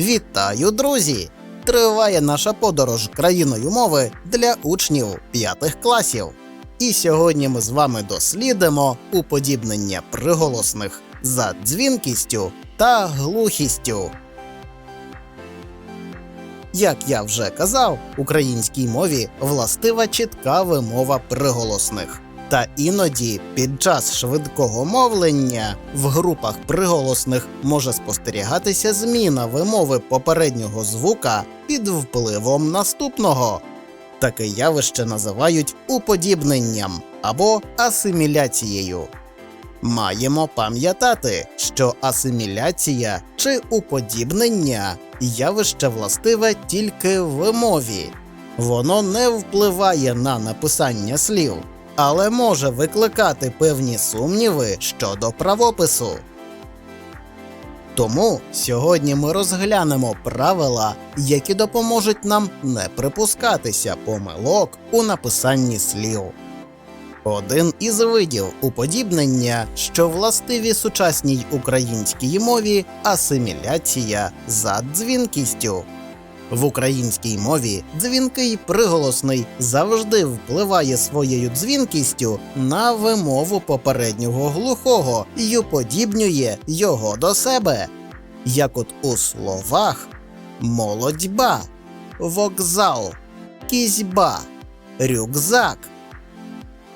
Вітаю, друзі! Триває наша подорож країною мови для учнів п'ятих класів. І сьогодні ми з вами дослідимо уподібнення приголосних за дзвінкістю та глухістю. Як я вже казав, українській мові властива чітка вимова приголосних. Та іноді під час швидкого мовлення в групах приголосних може спостерігатися зміна вимови попереднього звука під впливом наступного. Таке явище називають уподібненням або асиміляцією. Маємо пам'ятати, що асиміляція чи уподібнення явище властиве тільки вимові. Воно не впливає на написання слів, але може викликати певні сумніви щодо правопису. Тому сьогодні ми розглянемо правила, які допоможуть нам не припускатися помилок у написанні слів. Один із видів уподібнення, що властиві сучасній українській мові асиміляція за дзвінкістю. В українській мові дзвінкий приголосний завжди впливає своєю дзвінкістю на вимову попереднього глухого і уподібнює його до себе, як от у словах молодьба, вокзал, кізьба, рюкзак.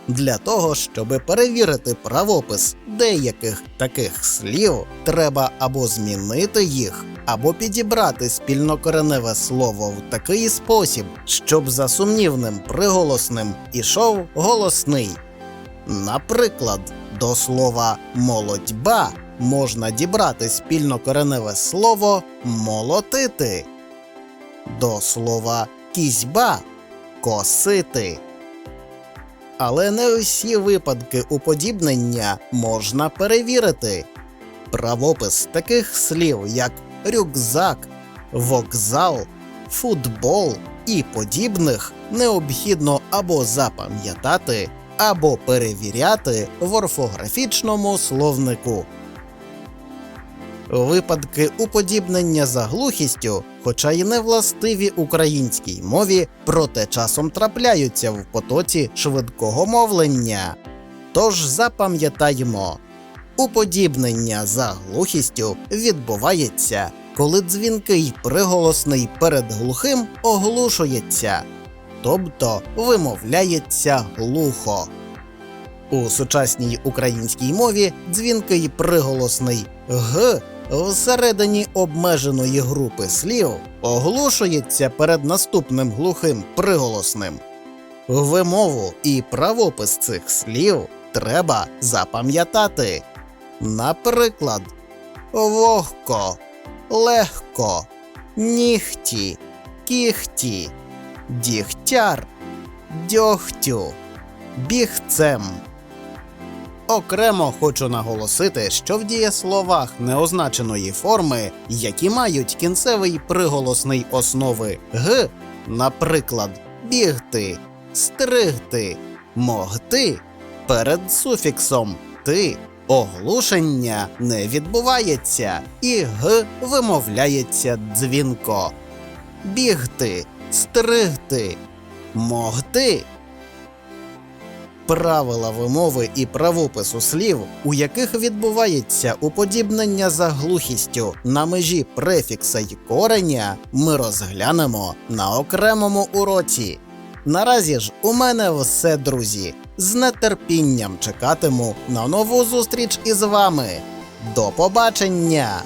Для того, щоб перевірити правопис деяких таких слів, треба або змінити їх, або підібрати спільнокореневе слово в такий спосіб, щоб за сумнівним приголосним ішов голосний. Наприклад, до слова молодьба можна дібрати спільнокореневе слово молотити, до слова кізьба косити. Але не усі випадки уподібнення можна перевірити. Правопис таких слів, як рюкзак, вокзал, футбол і подібних необхідно або запам'ятати, або перевіряти в орфографічному словнику. Випадки уподібнення за глухістю, хоча й не властиві українській мові, проте часом трапляються в потоці швидкого мовлення. Тож запам'ятаємо, уподібнення за глухістю відбувається, коли дзвінкий приголосний перед глухим оглушується, тобто вимовляється глухо. У сучасній українській мові дзвінкий приголосний г всередині обмеженої групи слів оголошується перед наступним глухим приголосним. Вимову і правопис цих слів треба запам'ятати. Наприклад, вогко, легко, нігті, кіхті, дігтяр, дьогтю, бігцем. Окремо хочу наголосити, що в дієсловах неозначеної форми, які мають кінцевий приголосний основи г, наприклад, бігти, стригти, могти, перед суфіксом ти оглушення не відбувається, і г вимовляється дзвінко. Бігти, стригти, могти правила вимови і правопису слів, у яких відбувається уподібнення за глухістю на межі префікса й кореня, ми розглянемо на окремому уроці. Наразі ж у мене все, друзі. З нетерпінням чекатиму на нову зустріч із вами. До побачення!